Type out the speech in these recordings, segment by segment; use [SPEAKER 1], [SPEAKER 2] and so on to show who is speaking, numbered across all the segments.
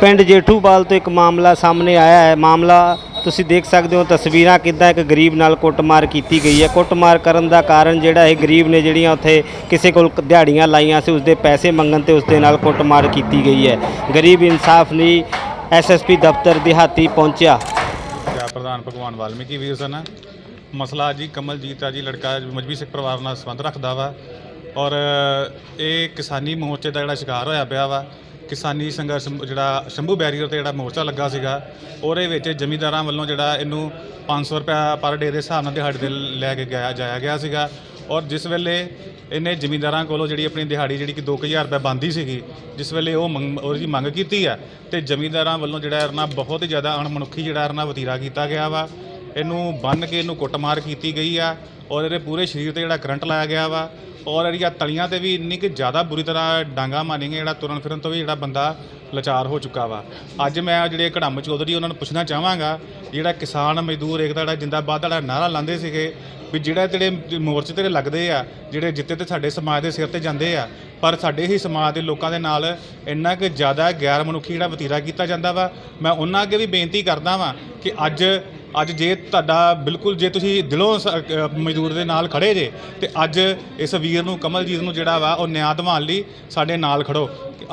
[SPEAKER 1] ਪਿੰਡ ਜੇਠੂਪਾਲ ਤੋਂ ਇੱਕ ਮਾਮਲਾ ਸਾਹਮਣੇ ਆਇਆ ਹੈ। ਮਾਮਲਾ ਤੁਸੀਂ ਦੇਖ ਸਕਦੇ ਹੋ, ਤਸਵੀਰਾਂ ਕਿੱਦਾਂ ਇੱਕ ਗਰੀਬ ਨਾਲ ਕੁੱਟਮਾਰ ਕੀਤੀ ਗਈ ਹੈ। ਕੁੱਟਮਾਰ ਕਰਨ ਦਾ ਕਾਰਨ ਜਿਹੜਾ ਇਹ ਗਰੀਬ ਨੇ ਜਿਹੜੀਆਂ ਉੱਥੇ ਕਿਸੇ ਕੋਲ ਦਿਹਾੜੀਆਂ ਲਾਈਆਂ ਸੀ, ਉਸਦੇ ਪੈਸੇ ਮੰਗਣ ਤੇ ਉਸਦੇ ਨਾਲ ਕੁੱਟਮਾਰ ਕੀਤੀ ਗਈ ਹੈ। ਗਰੀਬ ਇਨਸਾਫ ਲਈ ਐਸਐਸਪੀ ਦਫ਼ਤਰ ਦਿਹਾਤੀ ਪਹੁੰਚਿਆ।
[SPEAKER 2] ਜਾਂ ਪ੍ਰਧਾਨ ਭਗਵਾਨ ਵਾਲਮੀਕੀ ਵੀਰ ਸਨ। ਮਸਲਾ ਜੀ ਕਮਲਜੀਤ ਆ ਜੀ, ਲੜਕਾ ਮਜਬੀ ਸਿੱਖ ਪਰਿਵਾਰ ਨਾਲ ਸੰਬੰਧ ਰੱਖਦਾ ਵਾ ਔਰ ਇਹ ਕਿਸਾਨੀ ਮੋਰਚੇ ਦਾ ਜਿਹੜਾ ਸ਼ਿਕਾਰ ਹੋਇਆ ਪਿਆ ਵਾ ਕਿਸਾਨੀ ਸੰਘਰਸ਼ ਮ- ਜਿਹੜਾ ਸ਼ੰਭੂ ਬੈਰੀਅਰ ਤੇ ਜਿਹੜਾ ਮੋਰਚਾ ਲੱਗਾ ਸੀਗਾ, ਉਹਦੇ ਵਿੱਚ ਜ਼ਮੀਂਦਾਰਾਂ ਵੱਲੋਂ ਜਿਹੜਾ ਇਹਨੂੰ 500 ਰੁਪਇਆ ਪਰ ਡੇ ਦੇ ਹਿਸਾਬ ਨਾਲ ਦਿਹਾੜੀ ਦੇ ਲੈ ਕੇ ਗਿਆ, ਜਾਇਆ ਗਿਆ ਸੀਗਾ। ਔਰ ਜਿਸ ਵੇਲੇ ਇਹਨੇ ਜ਼ਮੀਂਦਾਰਾਂ ਕੋਲੋਂ ਜਿਹੜੀ ਆਪਣੀ ਦਿਹਾੜੀ ਜਿਹੜੀ ਕਿ 2000 ਰੁਪਏ ਬੰਦੀ ਸੀਗੀ, ਜਿਸ ਵੇਲੇ ਉਹ ਮੰਗ ਉਹਦੀ ਮੰਗ ਕੀਤੀ ਆ, ਤੇ ਜ਼ਮੀਂਦਾਰਾਂ ਵੱਲੋਂ ਜਿਹੜਾ ਇਹਨਾਂ ਬਹੁਤ ਹੀ ਜ਼ਿਆਦਾ ਅਣਮਨੁੱਖੀ ਜਿਹੜਾ ਇਹਨਾਂ ਵਤੀਰਾ ਕੀਤਾ ਗਿਆ ਵਾ, ਇਹਨੂੰ ਬੰਨ ਕੇ ਇਹਨੂੰ ਕੁੱਟਮਾਰ ਕੀਤੀ ਗਈ ਆ, ਔਰ ਇਹਦੇ ਪੂਰੇ ਸਰੀਰ ਤੇ ਜਿਹੜਾ ਕਰੰਟ ਲਾਇਆ ਗਿਆ ਵਾ ਔਰ ਜਿਹੜੀਆਂ ਤਲੀਆਂ ਤੇ ਵੀ ਇੰਨੀ ਕਿ ਜ਼ਿਆਦਾ ਬੁਰੀ ਤਰ੍ਹਾਂ ਡਾਂਗਾ ਮਾਰੀਆਂ ਜਿਹੜਾ ਤੁਰਨ ਫਿਰਨ ਤੋਂ ਵੀ ਜਿਹੜਾ ਬੰਦਾ ਲਾਚਾਰ ਹੋ ਚੁੱਕਾ ਵਾ। ਅੱਜ ਮੈਂ ਜਿਹੜੇ ਘੜਮ ਚੌਧਰੀ, ਉਹਨਾਂ ਨੂੰ ਪੁੱਛਣਾ ਚਾਹਾਂਗਾ, ਜਿਹੜਾ ਕਿਸਾਨ ਮਜ਼ਦੂਰ ਏਕਤਾ ਜਿਹੜਾ ਜਿੰਦਾਬਾਦ ਵਾਲਾ ਨਾਰਾ ਲਾਉਂਦੇ ਸੀਗੇ ਵੀ ਜਿਹੜਾ ਜਿਹੜੇ ਮੋਰਚੇ ਤੇ ਲੱਗਦੇ ਆ, ਜਿਹੜੇ ਜਿੱਤੇ ਤੇ ਸਾਡੇ ਸਮਾਜ ਦੇ ਸਿਰ ਤੇ ਜਾਂਦੇ ਆ, ਪਰ ਸਾਡੇ ਹੀ ਸਮਾਜ ਦੇ ਲੋਕਾਂ ਦੇ ਨਾਲ ਇੰਨਾ ਕਿ ਜ਼ਿਆਦਾ ਗੈਰ ਮਨੁੱਖੀ ਜਿਹੜਾ ਵਤੀਰਾ ਕੀਤਾ ਜਾਂਦਾ ਵਾ, ਮੈਂ ਉਹਨਾਂ ਅੱਗੇ ਵੀ ਬੇਨਤੀ ਕਰਦਾ ਵਾਂ ਕਿ ਅੱਜ ਅੱਜ ਜੇ ਤੁਹਾਡਾ ਬਿਲਕੁਲ ਜੇ ਤੁਸੀਂ ਦਿਲੋਂ ਸ- ਅ, ਮਜ਼ਦੂਰ ਦੇ ਨਾਲ ਖੜੇ ਜੇ ਤੇ ਅੱਜ ਇਸ ਵੀਰ ਨੂੰ ਕਮਲਜੀਤ ਨੂੰ ਜਿਹੜਾ ਵਾ ਉਹ ਨਿਆਂ ਦਿਵਾਉਣ ਲਈ ਸਾਡੇ ਨਾਲ ਖੜੋ।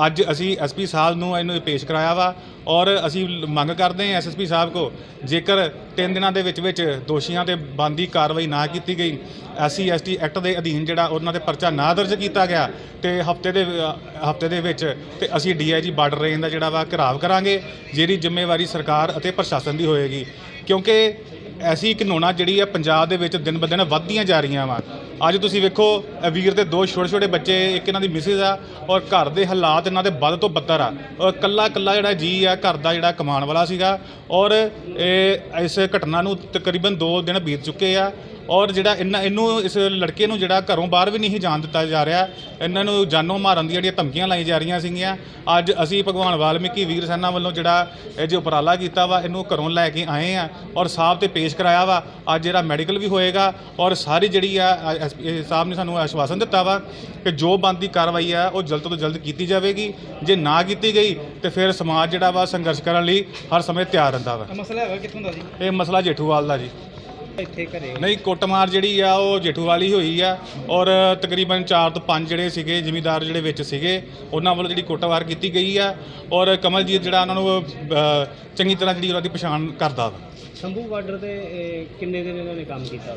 [SPEAKER 2] ਅੱਜ ਅਸੀਂ ਐਸਪੀ ਸਾਹਿਬ ਨੂੰ ਇਹਨੂੰ ਪੇਸ਼ ਕਰਾਇਆ ਵਾ ਔਰ ਅਸੀਂ ਲ- ਮੰਗ ਕਰਦੇ ਹਾਂ ਐਸਐਸਪੀ ਸਾਹਿਬ ਕੋ ਜੇਕਰ ਤਿੰਨ ਦਿਨਾਂ ਦੇ ਵਿੱਚ ਵਿੱਚ ਦੋਸ਼ੀਆਂ ਤੇ ਬੰਦੀ ਕਾਰਵਾਈ ਨਾ ਕੀਤੀ ਗਈ ਐਸਸੀ ਐਸਟੀ ਐਕਟ ਦੇ ਅਧੀਨ ਜਿਹੜਾ ਉਹਨਾਂ ਤੇ ਪਰਚਾ ਨਾ ਦਰਜ ਕੀਤਾ ਗਿਆ ਤੇ ਹਫ਼ਤੇ ਦੇ ਹਫ਼ਤੇ ਦੇ ਵਿੱਚ ਤੇ ਅਸੀਂ ਡੀਆਈਜੀ ਬਾਰਡਰ ਰੇਂਜ ਦਾ ਜਿਹੜਾ ਵਾ ਘਰਾਵ ਕਰਾਂਗੇ ਜਿਹਦੀ ਜ਼ਿੰਮੇਵਾਰੀ ਸਰਕਾਰ ਅਤੇ ਪ੍ਰਸ਼ਾਸਨ ਦੀ ਹੋਏਗੀ। ਕਿਉਂਕਿ ਐਸੀ ਘਿਨੌਣਾ ਜਿਹੜੀ ਹੈ ਪੰਜਾਬ ਦੇ ਵਿੱਚ ਦਿਨ ਬ ਦਿਨ ਵੱਧਦੀਆਂ ਜਾ ਰਹੀਆਂ ਵਾ। ਅੱਜ ਤੁਸੀਂ ਵੇਖੋ ਵੀਰ ਦੇ ਦੋ ਛੋਟੇ ਛੋਟੇ ਬੱਚੇ, ਇੱਕ ਇਹਨਾਂ ਦੀ ਮਿਸਿਸ ਆ ਔਰ ਘਰ ਦੇ ਹਾਲਾਤ ਇਹਨਾਂ ਦੇ ਵੱਧ ਤੋਂ ਬੱਤਰ ਆ। ਔਰ ਕੱਲਾ ਕੱਲਾ ਜਿਹੜਾ ਜੀ ਆ, ਘਰ ਦਾ ਜਿਹੜਾ ਕਮਾਉਣ ਵਾਲਾ ਸੀਗਾ ਔਰ ਇਹ ਇਸ ਘਟਨਾ ਨੂੰ ਤਕਰੀਬਨ 2 ਦਿਨ ਬੀਤ ਚੁੱਕੇ ਆ। ਔਰ ਜਿਹੜਾ ਇਹਨਾਂ ਇਹਨੂੰ ਇਸ ਲੜਕੇ ਨੂੰ ਜਿਹੜਾ ਘਰੋਂ ਬਾਹਰ ਵੀ ਨਹੀਂ ਜਾਣ ਦਿੱਤਾ ਜਾ ਰਿਹਾ ਇਹਨਾਂ ਨੂੰ ਜਾਨੋਂ ਮਾਰਨ ਦੀਆਂ ਜਿਹੜੀਆਂ ਧਮਕੀਆਂ ਲਾਈ ਜਾ ਰਹੀਆਂ ਸੀਗੀਆਂ। ਅੱਜ ਅਸੀਂ ਭਗਵਾਨ ਵਾਲਮੀਕੀ ਵੀਰ ਸੈਨਾ ਵੱਲੋਂ ਜਿਹੜਾ ਇਹ ਜੋ ਉਪਰਾਲਾ ਕੀਤਾ ਵਾ ਇਹਨੂੰ ਘਰੋਂ ਲੈ ਕੇ ਆਏ ਆ ਔਰ ਸਾਹਿਬ ਤੇ ਪੇਸ਼ ਕਰਾਇਆ ਵਾ। ਅੱਜ ਜਿਹੜਾ ਮੈਡੀਕਲ ਵੀ ਹੋਏਗਾ ਔਰ ਸਾਰੀ ਜਿਹੜੀ ਆ ਸਾਹਿਬ ਨੇ ਸਾਨੂੰ ਆਸ਼ਵਾਸਨ ਦਿੱਤਾ ਵਾ ਕਿ ਜੋ ਬੰਦੀ ਕਾਰਵਾਈ ਆ ਉਹ ਜਲਦ ਤੋਂ ਜਲਦ ਕੀਤੀ ਜਾਵੇਗੀ। ਜੇ ਨਾ ਕੀਤੀ ਗਈ ਤੇ ਫਿਰ ਸਮਾਜ ਜਿਹੜਾ ਵਾ ਸੰਘਰਸ਼ ਕਰਨ ਲਈ ਹਰ ਸਮੇਂ ਤਿਆਰ ਰਹਿੰਦਾ ਵਾ।
[SPEAKER 3] ਮਸਲਾ ਹੈਗਾ ਕਿੱਥੋਂ ਦਾ ਜੀ?
[SPEAKER 2] ਇਹ ਮਸਲਾ ਜੇਠੂਵਾਲ ਦਾ ਜੀ।
[SPEAKER 3] ਇੱਥੇ ਘਰੇ।
[SPEAKER 2] ਨਹੀਂ ਕੁੱਟਮਾਰ ਜਿਹੜੀ ਆ ਉਹ ਜੇਠੂਵਾਲ ਹੀ ਹੋਈ ਆ। ਔਰ ਤਕਰੀਬਨ 4 ਤੋਂ 5 ਜਿਹੜੇ ਸੀਗੇ ਜ਼ਿਮੀਦਾਰ ਜਿਹੜੇ ਵਿੱਚ ਸੀਗੇ ਉਹਨਾਂ ਵੱਲੋਂ ਜਿਹੜੀ ਕੁੱਟਮਾਰ ਕੀਤੀ ਗਈ ਆ। ਔਰ ਕਮਲਜੀਤ ਜਿਹੜਾ ਉਹਨਾਂ ਨੂੰ ਅ, ਚੰਗੀ ਤਰ੍ਹਾਂ ਜਿਹੜੀ ਉਹਨਾਂ ਦੀ ਪਛਾਣ ਕਰਦਾ ਵਾ।
[SPEAKER 3] ਸ਼ੰਭੂ ਬਾਰਡਰ ਤੇ ਇਹ, ਕਿੰਨੇ ਦਿਨ ਇਹਨਾਂ ਨੇ ਕੰਮ ਕੀਤਾ?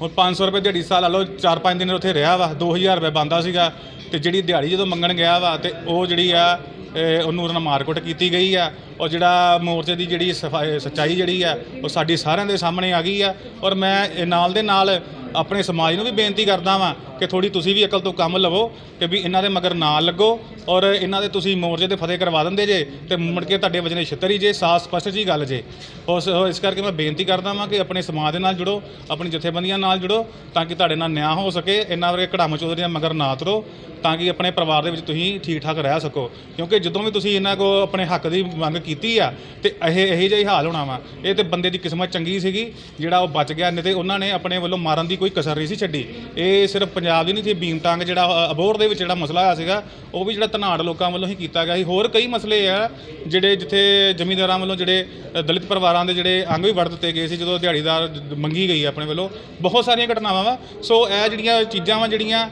[SPEAKER 2] ਹੁਣ 500 ਰੁਪਏ ਦਿਹਾੜੀ ਸਾਲ ਲਾ ਲਓ 4-5 ਦਿਨ ਉੱਥੇ ਰਿਹਾ ਵਾ। 2000 ਰੁਪਏ ਬੰਦਾ ਸੀਗਾ। ਤੇ ਜਿਹੜੀ ਦਿਹਾੜੀ ਜਦੋਂ ਮੰਗਣ ਗਿਆ ਵਾ ਤੇ ਉਹ ਜਿਹੜੀ ਆ ਉਹਨੂੰ ਉਹਨਾਂ ਨਾਲ ਮਾਰਕੁੱਟ ਕੀਤੀ ਗਈ ਆ ਔਰ ਜਿਹੜਾ ਮੋਰਚੇ ਦੀ ਜਿਹੜੀ ਸਫ਼ਾਈ ਸੱਚਾਈ ਜਿਹੜੀ ਆ, ਉਹ ਸਾਡੀ ਸਾਰਿਆਂ ਦੇ ਸਾਹਮਣੇ ਆ ਗਈ ਆ ਔਰ ਮੈਂ ਇਹ ਨਾਲ ਦੇ ਨਾਲ ਆਪਣੇ ਸਮਾਜ ਨੂੰ ਵੀ ਬੇਨਤੀ ਕਰਦਾ ਵਾਂ ਕਿ ਥੋੜੀ ਤੁਸੀਂ ਵੀ ਅਕਲ ਤੋਂ ਕੰਮ ਲਵੋ ਕਿ ਵੀ ਇਹਨਾਂ ਦੇ ਮਗਰ ਨਾ ਲੱਗੋ ਔਰ ਇਹਨਾਂ ਦੇ ਤੁਸੀਂ ਮੋਰਚੇ ਤੇ ਫਤਿਹ ਕਰਵਾ ਦਿੰਦੇ ਜੇ ਤੇ ਮੁੜ ਕੇ ਤੁਹਾਡੇ ਵਜਨੇ ਛਿੱਤਰ ਹੀ ਜੇ, ਸਾਫ਼ ਸਪਸ਼ਟ ਜੀ ਗੱਲ ਜੇ। ਉਸ, ਇਸ ਕਰਕੇ ਮੈਂ ਬੇਨਤੀ ਕਰਦਾ ਵਾਂ ਕਿ ਆਪਣੇ ਸਮਾਜ ਦੇ ਨਾਲ ਜੁੜੋ, ਆਪਣੀ ਜਥੇਬੰਦੀਆਂ ਨਾਲ ਜੁੜੋ ਤਾਂ ਕਿ ਤੁਹਾਡੇ ਨਾਲ ਨਿਆਂ ਹੋ ਸਕੇ, ਇਹਨਾਂ ਵਰਗੇ ਕੜਾਮ ਚੌਧਰੀਆਂ ਮਗਰ ਨਾ ਤੁਰੋ ਤਾਂ ਕਿ ਆਪਣੇ ਪਰਿਵਾਰ ਦੇ ਵਿੱਚ ਤੁਸੀਂ ਠੀਕ ਠਾਕ ਰਹਿ ਸਕੋ। ਕਿਉਂਕਿ ਜਦੋਂ ਵੀ ਤੁਸੀਂ ਇਹਨਾਂ ਕੋ ਆਪਣੇ ਹੱਕ ਦੀ ਮੰਗ ਕੀਤੀ ਆ ਤੇ ਇਹ, ਇਹੋ ਜਿਹਾ ਹਾਲ ਹੋਣਾ ਵਾ। ਇਹ ਤੇ ਬੰਦੇ ਦੀ ਕਿਸਮਤ ਚੰਗੀ ਸੀਗੀ, ਜਿਹੜਾ ਉਹ ਬਚ ਗਿਆ, ਨਹੀਂ ਤੇ ਉਹਨਾਂ ਨੇ ਆਪਣੇ ਵੱਲੋਂ ਮਾਰਨ ਦੀ ਕੋਈ ਕਸਰ ਨਹੀਂ ਸੀ ਛੱਡੀ। ਇਹ ਸਿਰਫ ਪੰਜਾਬ ਦੀ ਨਹੀਂ ਸੀ ਭੀਮਟੰਗ ਜਿਹੜਾ ਅਬੋਰ ਦੇ ਵਿੱਚ ਜਿਹੜਾ ਮਸਲਾ ਆਇਆ ਸੀਗਾ, ਉਹ ਵੀ ਜਿਹੜਾ ਧਨਾੜ ਲੋਕਾਂ ਵੱਲੋਂ ਹੀ ਕੀਤਾ ਗਿਆ ਸੀ। ਹੋਰ ਕਈ ਮਸਲੇ ਆ, ਜਿਹੜੇ ਜਿੱਥੇ ਜ਼ਮੀਂਦਾਰਾਂ ਵੱਲੋਂ ਜਿਹੜੇ ਦਲਿਤ ਪਰਿਵਾਰਾਂ ਦੇ ਜਿਹੜੇ ਅੰਗ ਵੀ ਵੜ ਦਿੱਤੇ ਗਏ ਸੀ, ਜਦੋਂ ਦਿਹਾੜੀਦਾਰ ਮੰਗੀ ਗਈ ਆਪਣੇ ਵੱਲੋਂ। ਬਹੁਤ ਸਾਰੀਆਂ ਘਟਨਾਵਾਂ ਵਾ। ਸੋ ਇਹ ਜਿਹੜੀਆਂ ਚੀਜ਼ਾਂ ਵਾ, ਜਿਹੜੀਆਂ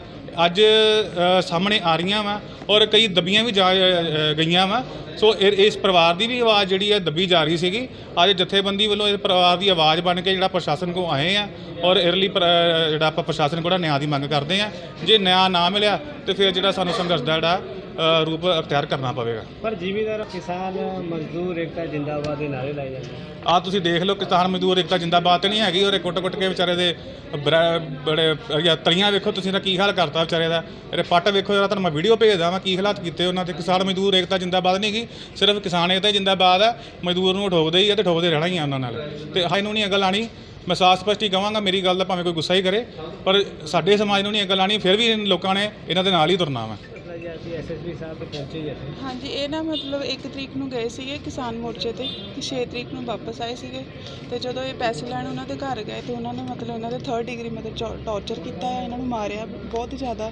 [SPEAKER 2] ਅੱਜ ਸਾਹਮਣੇ ਆ ਰਹੀਆਂ ਵਾ, ਔਰ ਕਈ ਦਬੀਆਂ ਵੀ ਜਾ ਗਈਆਂ ਵਾ। ਸੋ ਇਹ- ਇਸ ਪਰਿਵਾਰ ਦੀ ਵੀ ਆਵਾਜ਼ ਜਿਹੜੀ ਹੈ ਦੱਬੀ ਜਾ ਰਹੀ ਸੀਗੀ। ਅੱਜ ਜਥੇਬੰਦੀ ਵੱਲੋਂ ਇਸ ਪਰਿਵਾਰ ਦੀ ਆਵਾਜ਼ ਬਣ ਕੇ ਜਿਹੜਾ ਪ੍ਰਸ਼ਾਸਨ ਕੋ ਆਏ ਆ ਔਰ ਇਹਦੇ ਲਈ ਪਰ- ਜਿਹੜਾ ਆਪਾਂ ਪ੍ਰਸ਼ਾਸਨ ਕੋਲ ਨਿਆਂ ਦੀ ਮੰਗ ਕਰਦੇ ਆ। ਜੇ ਨਿਆਂ ਨਾ ਮਿਲਿਆ ਤੇ ਫਿਰ ਜਿਹੜਾ ਸਾਨੂੰ ਸੰਘਰਸ਼ ਦਾ ਜਿਹੜਾ ਰੂਪ ਅਖਤਿਆਰ ਕਰਨਾ ਪਵੇਗਾ।
[SPEAKER 3] ਪਰ ਜ਼ਿਮੀਦਾਰ ਕਿਸਾਨ ਮਜ਼ਦੂਰ ਏਕਤਾ ਜਿੰਦਾਬਾਦ ਦੇ ਨਾਰੇ ਲਾਏ ਜਾਂਦੇ
[SPEAKER 2] ਆ ਤੁਸੀਂ ਦੇਖ ਲਓ ਕਿਸਾਨ ਮਜ਼ਦੂਰ ਇੱਕ ਤਾਂ ਜਿੰਦਾਬਾਦ ਤੇ ਨਹੀਂ ਹੈਗੀ ਔਰ ਇਹ ਕੁੱਟ-ਕੁੱਟ ਕੇ ਵਿਚਾਰੇ ਦੇ ਬਰਾ- ਬੜੇ ਜਾਂ ਤਲੀਆਂ ਵੇਖੋ ਤੁਸੀਂ ਦਾ ਕੀ ਹਾਲ ਕਰਤਾ ਵਿਚਾਰੇ ਦਾ। ਇਹਦੇ ਪੱਟ ਵੇਖੋ ਜਰਾ ਤੁਹਾਨੂੰ ਮੈਂ ਵੀਡੀਓ ਭੇਜਦਾ ਵਾਂ ਕੀ ਹਾਲਾਤ ਕੀਤੇ ਉਹਨਾਂ ਦੇ। ਕਿਸਾਨ ਮਜ਼ਦੂਰ ਏਕਤਾ ਜਿੰਦਾਬਾਦ ਨਹੀਂ ਹੈਗੀ ਸਿਰਫ ਕਿਸਾਨ ਏਕਤਾ ਹੀ ਜਿੰਦਾਬਾਦ ਆ ਮਜ਼ਦੂਰ ਨੂੰ ਠੋਕਦੇ ਹੀ ਆ ਤੇ ਠੋਕਦੇ ਰਹਿਣਾ ਹੀ ਆ ਉਹਨਾਂ ਨਾਲ। ਤੇ ਹਾਈ ਨੂੰ ਨਹੀਂ ਅਗਲ ਆਣੀ ਮੈਂ ਸਾਫ਼ ਸਪਸ਼ਟ ਹੀ ਕਹਾਂਗਾ ਮੇਰੀ ਗੱਲ ਦਾ ਭਾਵੇਂ ਕੋਈ ਗੁੱਸਾ ਹੀ ਕਰੇ ਪਰ ਸਾਡੇ ਸਮਾਜ ਨੂੰ ਨਹੀਂ ਅਗਲ ਆਣੀ ਫਿਰ ਵੀ ਲੋਕਾਂ ਨੇ ਇਹਨਾਂ ਦੇ ਨਾਲ ਹੀ ਤੁਰਨਾ ਵਾ।
[SPEAKER 3] ਐਸਐਸਪੀ ਸਾਹਿਬ ਪਹੁੰਚੇ ਹੀ ਇੱਥੇ
[SPEAKER 4] ਹਾਂਜੀ, ਇਹ ਨਾ ਮਤਲਬ 1 ਤਰੀਕ ਨੂੰ ਗਏ ਸੀਗੇ ਕਿਸਾਨ ਮੋਰਚੇ ਤੇ ਤੇ 6 ਤਰੀਕ ਨੂੰ ਵਾਪਸ ਆਏ ਸੀਗੇ। ਤੇ ਜਦੋਂ ਇਹ ਪੈਸੇ ਲੈਣ ਉਹਨਾਂ ਦੇ ਘਰ ਗਏ, ਤੇ ਉਹਨਾਂ ਨੇ ਮਤਲਬ ਇਹਨਾਂ ਦੇ 3rd ਡਿਗਰੀ ਮਤਲਬ ਟੌਰਚਰ ਕੀਤਾ ਹੈ, ਇਹਨਾਂ ਨੂੰ ਮਾਰਿਆ ਬਹੁਤ ਹੀ ਜ਼ਿਆਦਾ।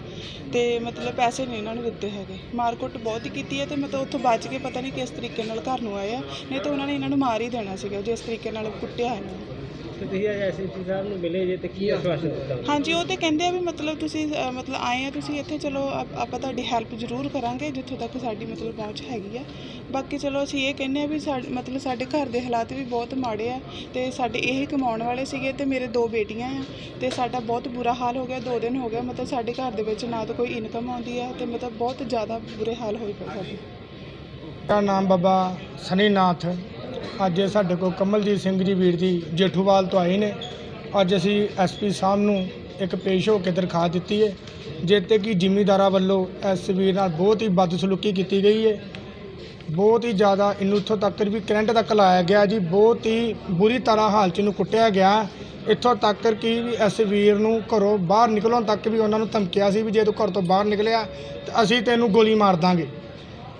[SPEAKER 4] ਤੇ ਮਤਲਬ ਪੈਸੇ ਨਹੀਂ ਇਹਨਾਂ ਨੂੰ ਦਿੱਤੇ ਹੈਗੇ। ਮਾਰਕੁੱਟ ਬਹੁਤ ਹੀ ਕੀਤੀ ਹੈ, ਤੇ ਮਤਲਬ ਉੱਥੋਂ ਬਚ ਕੇ ਪਤਾ ਨਹੀਂ ਕਿਸ ਤਰੀਕੇ ਨਾਲ ਘਰ ਨੂੰ ਆਏ ਆ। ਨਹੀਂ ਤਾਂ ਉਹਨਾਂ ਨੇ ਇਹਨਾਂ ਨੂੰ ਮਾਰ ਹੀ ਦੇਣਾ ਸੀਗਾ, ਜਿਸ ਤਰੀਕੇ ਨਾਲ ਕੁੱਟਿਆ ਇਹਨਾਂ ਨੂੰ।
[SPEAKER 3] ਤੇ ਤੁਸੀਂ ਅੱਜ ਐਸਐਸਪੀ ਸਾਹਿਬ ਨੂੰ ਮਿਲੇ ਜੇ ਤੇ ਕੀ ਆਸ਼ਵਾਸਨ ਦਿੱਤਾ ਉਹਨਾਂ ਨੇ?
[SPEAKER 4] ਹਾਂਜੀ ਉਹ ਤੇ ਕਹਿੰਦੇ ਆ ਵੀ ਮਤਲਬ ਤੁਸੀਂ ਅ, ਮਤਲਬ ਆਏ ਆ ਤੁਸੀਂ ਇੱਥੇ ਚਲੋ ਆਪ- ਆਪਾਂ ਤੁਹਾਡੀ ਹੈਲਪ ਜ਼ਰੂਰ ਕਰਾਂਗੇ ਜਿੱਥੋਂ ਤੱਕ ਸਾਡੀ ਮਤਲਬ ਪਹੁੰਚ ਹੈਗੀ ਆ ਬਾਕੀ ਚਲੋ ਅਸੀਂ ਇਹ ਕਹਿੰਦੇ ਆ ਵੀ ਸਾ ਮਤਲਬ ਸਾਡੇ ਘਰ ਦੇ ਹਾਲਾਤ ਵੀ ਬਹੁਤ ਮਾੜੇ ਆ ਤੇ ਸਾਡੇ ਇਹ ਕਮਾਉਣ ਵਾਲੇ ਸੀਗੇ ਤੇ ਮੇਰੇ ਦੋ ਬੇਟੀਆਂ ਆ ਤੇ ਸਾਡਾ ਬਹੁਤ ਬੁਰਾ ਹਾਲ ਹੋ ਗਿਆ ਦੋ ਦਿਨ ਹੋ ਗਿਆ ਮਤਲਬ ਸਾਡੇ ਘਰ ਦੇ ਵਿੱਚ ਨਾ ਤਾਂ ਕੋਈ ਇਨਕਮ ਆਉਂਦੀ ਆ ਤੇ ਮਤਲਬ ਬਹੁਤ ਜ਼ਿਆਦਾ ਬੁਰੇ ਹਾਲ ਹੋਏ ਪਏ ਸਾਡੇ
[SPEAKER 5] ਮੇਰਾ ਨਾਮ ਬਾਬਾ ਸਨੀਨਾਥ ਅੱਜ ਸਾਡੇ ਕੋਲ ਕਮਲਜੀਤ ਸਿੰਘ ਜੀ ਵੀਰ ਜੀ ਜੇਠੂਵਾਲ ਤੋਂ ਆਏ ਨੇ। ਅੱਜ ਅਸੀਂ ਐਸਪੀ ਸਾਹਿਬ ਨੂੰ ਇੱਕ ਪੇਸ਼ ਹੋ ਕੇ ਦਰਖਾਸਤ ਦਿੱਤੀ ਹੈ ਜਿੱਤੇ ਕਿ ਜ਼ਿਮੀਂਦਾਰਾਂ ਵੱਲੋਂ ਇਸ ਵੀਰ ਨਾਲ ਬਹੁਤ ਹੀ ਬਦਸਲੂਕੀ ਕੀਤੀ ਗਈ ਹੈ। ਬਹੁਤ ਹੀ ਜ਼ਿਆਦਾ ਇਹਨੂੰ ਇੱਥੋਂ ਤੱਕ ਵੀ ਕਰੰਟ ਤੱਕ ਲਾਇਆ ਗਿਆ ਜੀ, ਬਹੁਤ ਹੀ ਬੁਰੀ ਤਰ੍ਹਾਂ ਹਾਲਤ 'ਚ ਇਹਨੂੰ ਕੁੱਟਿਆ ਗਿਆ। ਇੱਥੋਂ ਤੱਕ ਕਿ ਵੀ ਇਸ ਵੀਰ ਨੂੰ ਘਰੋਂ ਬਾਹਰ ਨਿਕਲਣ ਤੱਕ ਵੀ ਉਹਨਾਂ ਨੂੰ ਧਮਕਿਆ ਸੀ ਵੀ ਜੇ ਤੂੰ ਘਰ ਤੋਂ ਬਾਹਰ ਨਿਕਲਿਆ ਤਾਂ ਅਸੀਂ ਤੈਨੂੰ ਗੋਲੀ ਮਾਰ ਦਾਂਗੇ।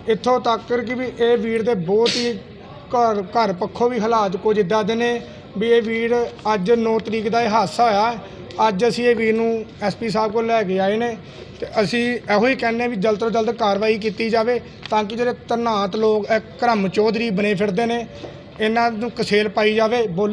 [SPEAKER 5] ਇੱਥੋਂ ਤੱਕ ਕਿ ਵੀ ਇਹ ਵੀਰ ਦੇ ਬਹੁਤ ਹੀ ਘਰ ਘਰ ਪੱਖੋਂ ਵੀ ਹਾਲਾਤ ਕੁਝ ਇਦਾਂ ਦੇ ਨੇ ਵੀ ਇਹ ਵੀਰ ਅੱਜ 9 ਤਰੀਕ ਦਾ ਇਹ ਹਾਦਸਾ ਹੋਇਆ। ਅੱਜ ਅਸੀਂ ਇਹ ਵੀਰ ਨੂੰ ਐਸਪੀ ਸਾਹਿਬ ਕੋਲ ਲੈ ਕੇ ਆਏ ਨੇ ਤੇ ਅਸੀਂ ਇਹੋ ਹੀ ਕਹਿੰਦੇ ਵੀ ਜਲਦ ਤੋਂ ਜਲਦ ਕਾਰਵਾਈ ਕੀਤੀ ਜਾਵੇ ਤਾਂ ਕਿ ਜਿਹੜੇ ਤਨਾਤ ਲੋਕ ਇਹ ਕਰਮ ਚੌਧਰੀ ਬਣੇ ਫਿਰਦੇ ਨੇ। ਇਹਨਾਂ ਨੂੰ ਕਸੇਲ ਪਾਈ ਜਾਵੇ, ਬੋਲ